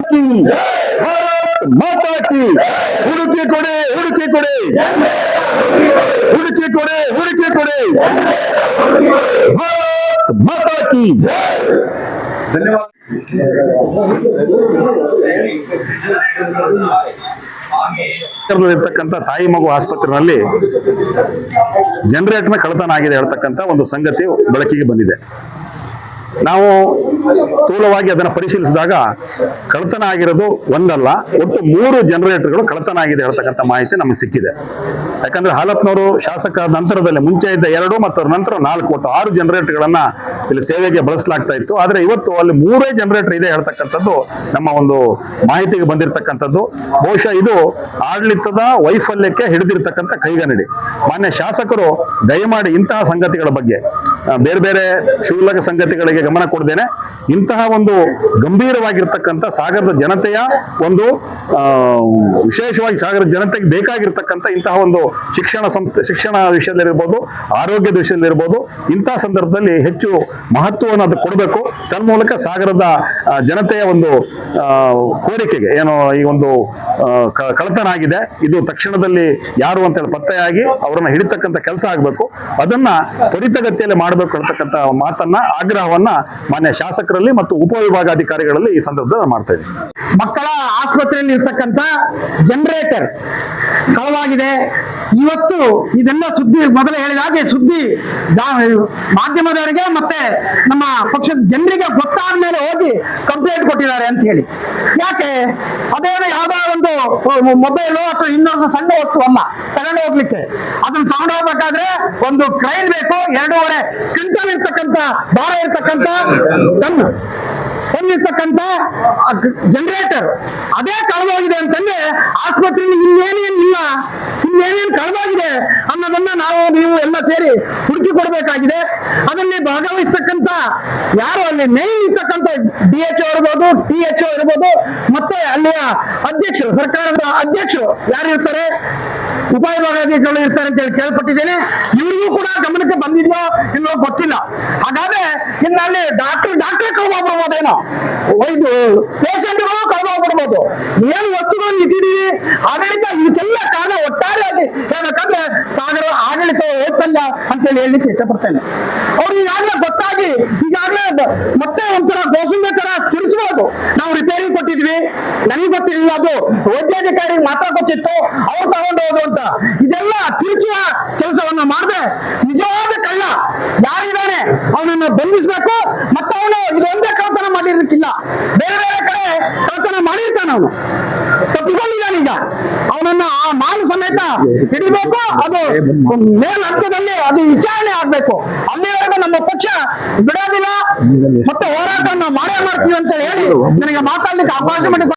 ಕಿ ಭಾರತ್ ಮಾತಾ ಕಿ ಹುಡುಕಿ ಕೊಡಿ ಹುಡುಕಿ ಕೊಡಿ. ಹುಡುಕಿ ಕೊಡಿ ಹುಡುಕಿ ಕೊಡಿ. ಭಾರತ್ ಮಾತಾ ಕಿ ಇರ್ತಕ್ಕಂಥ ತಾಯಿ ಮಗು ಆಸ್ಪತ್ರೆಯಲ್ಲಿ ಜನರೇಟ್ನ ಕಳತನ ಆಗಿದೆ ಹೇಳ್ತಕ್ಕಂಥ ಒಂದು ಸಂಗತಿ ಬೆಳಕಿಗೆ ಬಂದಿದೆ. ನಾವು ಸ್ಥೂಲವಾಗಿ ಅದನ್ನು ಪರಿಶೀಲಿಸಿದಾಗ ಕಳತನ ಆಗಿರೋದು ಒಂದಲ್ಲ, ಒಟ್ಟು ಮೂರು ಜನರೇಟರ್ಗಳು ಕಳತನ ಆಗಿದೆ ಹೇಳ್ತಕ್ಕಂಥ ಮಾಹಿತಿ ನಮಗೆ ಸಿಕ್ಕಿದೆ. ಯಾಕಂದ್ರೆ ಹಾಲತ್ನವರು ಶಾಸಕ ನಂತರದಲ್ಲಿ ಮುಂಚೆ ಇದ್ದ ಎರಡು ಮತ್ತು ನಂತರ ನಾಲ್ಕು, ಒಟ್ಟು ಆರು ಜನರೇಟರ್ಗಳನ್ನ ಇಲ್ಲಿ ಸೇವೆಗೆ ಬಳಸಲಾಗ್ತಾ ಇತ್ತು. ಆದ್ರೆ ಇವತ್ತು ಅಲ್ಲಿ ಮೂರೇ ಜನರೇಟರ್ ಇದೆ ಹೇಳ್ತಕ್ಕಂಥದ್ದು ನಮ್ಮ ಒಂದು ಮಾಹಿತಿಗೆ ಬಂದಿರತಕ್ಕಂಥದ್ದು. ಬಹುಶಃ ಇದು ಆಡಳಿತದ ವೈಫಲ್ಯಕ್ಕೆ ಹಿಡಿದಿರ್ತಕ್ಕಂಥ ಕೈಗನ್ನಡಿ. ಮಾನ್ಯ ಶಾಸಕರು ದಯಮಾಡಿ ಇಂತಹ ಸಂಗತಿಗಳ ಬಗ್ಗೆ ಬೇರೆ ಬೇರೆ ಶೂಲಕ ಸಂಗತಿಗಳಿಗೆ ಗಮನ ಕೊಡ್ದೇನೆ ಇಂತಹ ಒಂದು ಗಂಭೀರವಾಗಿರ್ತಕ್ಕಂಥ ಸಾಗರದ ಜನತೆಯ ಒಂದು ವಿಶೇಷವಾಗಿ ಸಾಗರದ ಜನತೆಗೆ ಬೇಕಾಗಿರ್ತಕ್ಕಂಥ ಇಂತಹ ಒಂದು ಶಿಕ್ಷಣ ಸಂಸ್ಥೆ, ಶಿಕ್ಷಣ ವಿಷಯದಲ್ಲಿರ್ಬೋದು ಆರೋಗ್ಯದ ವಿಷಯದಲ್ಲಿರ್ಬೋದು, ಇಂತಹ ಸಂದರ್ಭದಲ್ಲಿ ಹೆಚ್ಚು ಮಹತ್ವವನ್ನು ಅದು ಕೊಡಬೇಕು. ತನ್ಮೂಲಕ ಸಾಗರದ ಜನತೆಯ ಒಂದು ಕೋರಿಕೆಗೆ ಏನು ಈ ಒಂದು ಕಳತನ ಆಗಿದೆ ಇದು ತಕ್ಷಣದಲ್ಲಿ ಯಾರು ಅಂತೇಳಿ ಪತ್ತೆಯಾಗಿ ಅವರನ್ನು ಹಿಡಿತಕ್ಕಂಥ ಕೆಲಸ ಆಗಬೇಕು. ಅದನ್ನ ತ್ವರಿತಗತಿಯಲ್ಲಿ ಮಾಡಬೇಕು ಅಂತಕ್ಕಂಥ ಮಾತನ್ನ, ಆಗ್ರಹವನ್ನ ಮಾನ್ಯ ಶಾಸಕರಲ್ಲಿ ಮತ್ತು ಉಪವಿಭಾಗಾಧಿಕಾರಿಗಳಲ್ಲಿ ಈ ಸಂದರ್ಭದಲ್ಲಿ ಮಾಡ್ತಾ ಇದ್ದೀನಿ. ಮಕ್ಕಳ ಆಸ್ಪತ್ರೆಯಲ್ಲಿ ಇರ್ತಕ್ಕಂಥ ಜನರೇಟರ್ ಕಳವಾಗಿದೆ. ಇವತ್ತು ಇದೆಲ್ಲ ಸುದ್ದಿ ಮೊದಲು ಹೇಳಿದ ಹಾಗೆ ಸುದ್ದಿ ಮಾಧ್ಯಮದವರಿಗೆ ಮತ್ತೆ ನಮ್ಮ ಪಕ್ಷದ ಜನರಿಗೆ ಗೊತ್ತಾದ ಮೇಲೆ ಹೋಗಿ ಕಂಪ್ಲೇಂಟ್ ಕೊಟ್ಟಿದ್ದಾರೆ ಅಂತ ಹೇಳಿ. ಯಾಕೆ? ಅದೇನೋ ಯಾವ್ದೋ ಒಂದು ಮೊಬೈಲು ಅಥವಾ ಇನ್ನೊಂದು ಸಣ್ಣ ವಸ್ತು ಅಲ್ಲ, ತಗೊಂಡು ಹೋಗ್ಲಿಕ್ಕೆ. ಅದನ್ನ ತಗೊಂಡು ಹೋಗ್ಬೇಕಾದ್ರೆ ಒಂದು ಕ್ರೈನ್ ಬೇಕು, ಎರಡೂವರೆ ಕ್ವಿಂಟಲ್ ಇರ್ತಕ್ಕಂಥ ಭಾರ ಇರ್ತಕ್ಕಂಥ ಗನ್. ಹೊಂದಿರ್ತಕ್ಕಂಥ ಜನರೇಟರ್ ಅದೇ ಕಳೆದೋಗಿದೆ ಅಂತಂದ್ರೆ ಆಸ್ಪತ್ರೆಯಲ್ಲಿ ಇನ್ನೇನೇನ್ ಇಲ್ಲ, ಇನ್ನೇನೇನ್ ಕಳೆದೋಗಿದೆ ಅನ್ನೋದನ್ನ ನಾವು, ನೀವು ಎಲ್ಲ ಸೇರಿ ಹುಡುಕಿ ಕೊಡಬೇಕಾಗಿದೆ. ಅದರಲ್ಲಿ ಭಾಗವಹಿಸ್ತಕ್ಕಂತ ಯಾರು ಅಲ್ಲಿ ಮೇನ್ ಇರ್ತಕ್ಕಂಥ ಡಿ ಎಚ್ ಇರ್ಬೋದು ಟಿ ಎಚ್ ಇರ್ಬೋದು, ಮತ್ತೆ ಅಲ್ಲಿಯ ಅಧ್ಯಕ್ಷರು, ಸರ್ಕಾರದ ಅಧ್ಯಕ್ಷರು ಯಾರು ಇರ್ತಾರೆ? ಉಪವಿಭಾಗಾಧಿಕಾರಿಗಳು ಇರ್ತಾರೆ ಅಂತ ಹೇಳಿ ಕೇಳ್ಪಟ್ಟಿದ್ದೇನೆ. ಇವರಿಗೂ ಕೂಡ ಗಮನಕ್ಕೆ ಬಂದಿದೆಯೋ ಎನ್ನುವ ಗೊತ್ತಿಲ್ಲ. ಹಾಗಾದ್ರೆ ಇನ್ನು ಅಲ್ಲಿ ಡಾಕ್ಟರ್ ಕಳ್ಕೊಂಡ್ಬಿಡ್ಬೋದೇನೋ ಇದು ಪೇಷಂಟ್ಗಳು ಕಳ್ಕೊಂಡ್ಬಿಡ್ಬೋದು ಏನು ವಸ್ತುಗಳನ್ನು ಇಟ್ಟಿದೀವಿ? ಆಡಳಿತ ಇದಕ್ಕೆಲ್ಲ ಕಾರಣ ಒಟ್ಟಾರೆಯಾಗಿ ಹೇಳ್ಬೇಕಂದ್ರೆ ಸಾಗರ ಆಡಳಿತ ವೈಫಲ್ಯ ಅಂತೇಳಿ ಹೇಳಲಿಕ್ಕೆ ಇಷ್ಟಪಡ್ತೇನೆ. ಅವ್ರು ಈಗಾಗಲೇ ಗೊತ್ತಾಗಿ, ಈಗಾಗಲೇ ಮತ್ತೆ ಒಂಥರ ಗೋಸುಂಬೆ ತರ ತಿರುಚಬಹುದು ನಾವು ರಿಪೇರಿ ಕೊಟ್ಟಿದ್ವಿ. ನನಗೆ ಗೊತ್ತಿರಲಿಲ್ಲ ಅದು. ವೈದ್ಯಾಧಿಕಾರಿಗೆ ಮಾತ್ರ ಗೊತ್ತಿತ್ತು. ಅವ್ರು ತಗೊಂಡು ಹೋದ್ರು ಅಂತ. ಇದೆಲ್ಲ ತಿರುಚುವ ಕೆಲಸವನ್ನ ಮಾಡದೆ. ನಿಜವಾದ ಕಳ್ಳ ಯಾರಿದ್ದಾನೆ ಅವನನ್ನ ಬಂಧಿಸಬೇಕು ಮತ್ತೆ ಅವನು ಇದೊಂದೇ ಕಳ್ತನ ಮಾಡಿರ್ಲಿಕ್ಕಿಲ್ಲ ಬೇರೆ ಬೇರೆ ಕಡೆ ಕಳ್ತನ ಮಾಡಿರ್ತಾನೆ ಅವನು ತಪ್ಪಿಕೊಂಡಿದ್ದಾನೀಗ ಅವನನ್ನ ಆ ಮಾನ ಸಮೇತ ಹಿಡಿಬೇಕು. ಅದು ಮೇಲ್ಹಂತದಲ್ಲಿ ಅದು ವಿಚಾರಣೆ ಆಗ್ಬೇಕು. ಅಲ್ಲಿವರೆಗೂ ನಮ್ಮ ಪಕ್ಷ ಬಿಡೋದಿಲ್ಲ. ಮತ್ತೆ ಹೋರಾಟವನ್ನು ಮಾಡೇ ಮಾಡ್ತೀವಿ ಅಂತ ಹೇಳಿ, ನನಗೆ ಮಾತಾಡ್ಲಿಕ್ಕೆ ಅವಕಾಶ ಮಾಡಿ